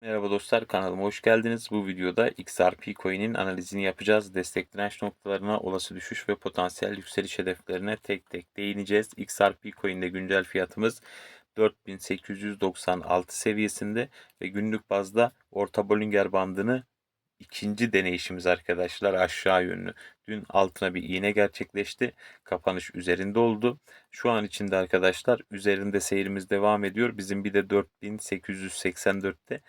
Merhaba dostlar kanalıma hoş geldiniz. Bu videoda XRP coin'in analizini yapacağız. Destek direnç noktalarına, olası düşüş ve potansiyel yükseliş hedeflerine tek tek değineceğiz. XRP coin'de güncel fiyatımız 4896 seviyesinde ve günlük bazda orta Bollinger bandını ikinci deneyişimiz arkadaşlar aşağı yönlü. Dün altına bir iğne gerçekleşti. Kapanış üzerinde oldu. Şu an içinde arkadaşlar üzerinde seyrimiz devam ediyor. Bizim bir de 4884'te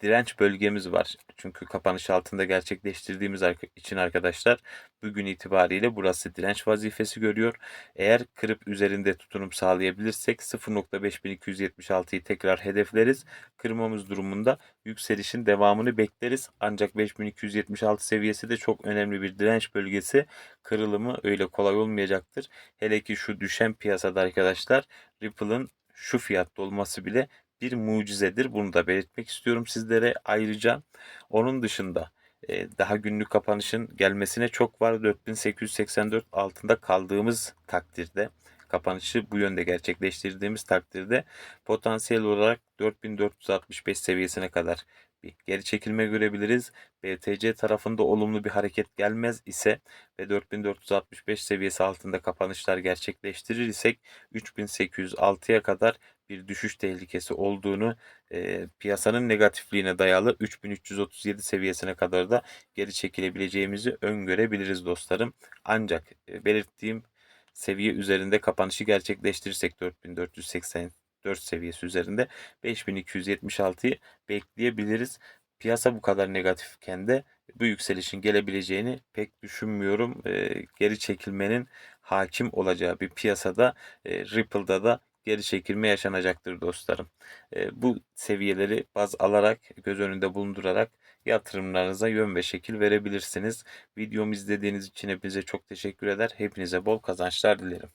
direnç bölgemiz var. Çünkü kapanış altında gerçekleştirdiğimiz için arkadaşlar bugün itibariyle burası direnç vazifesi görüyor. Eğer kırıp üzerinde tutunum sağlayabilirsek 0.5276'yı tekrar hedefleriz. Kırmamız durumunda yükselişin devamını bekleriz. Ancak 5276 seviyesi de çok önemli bir direnç bölgesi. Kırılımı öyle kolay olmayacaktır. Hele ki şu düşen piyasada arkadaşlar Ripple'ın şu fiyatta olması bile bir mucizedir. Bunu da belirtmek istiyorum sizlere. Ayrıca onun dışında e, daha günlük kapanışın gelmesine çok var. 4884 altında kaldığımız takdirde kapanışı bu yönde gerçekleştirdiğimiz takdirde potansiyel olarak 4465 seviyesine kadar bir geri çekilme görebiliriz. BTC tarafında olumlu bir hareket gelmez ise ve 4465 seviyesi altında kapanışlar gerçekleştirir isek 3806'ya kadar bir düşüş tehlikesi olduğunu e, piyasanın negatifliğine dayalı 3337 seviyesine kadar da geri çekilebileceğimizi öngörebiliriz dostlarım. Ancak e, belirttiğim seviye üzerinde kapanışı gerçekleştirirsek 4484 seviyesi üzerinde 5276'yı bekleyebiliriz. Piyasa bu kadar negatifken de bu yükselişin gelebileceğini pek düşünmüyorum. E, geri çekilmenin hakim olacağı bir piyasada e, Ripple'da da geri çekilme yaşanacaktır dostlarım. E, bu seviyeleri baz alarak, göz önünde bulundurarak yatırımlarınıza yön ve şekil verebilirsiniz. Videomu izlediğiniz için hepinize çok teşekkür eder. Hepinize bol kazançlar dilerim.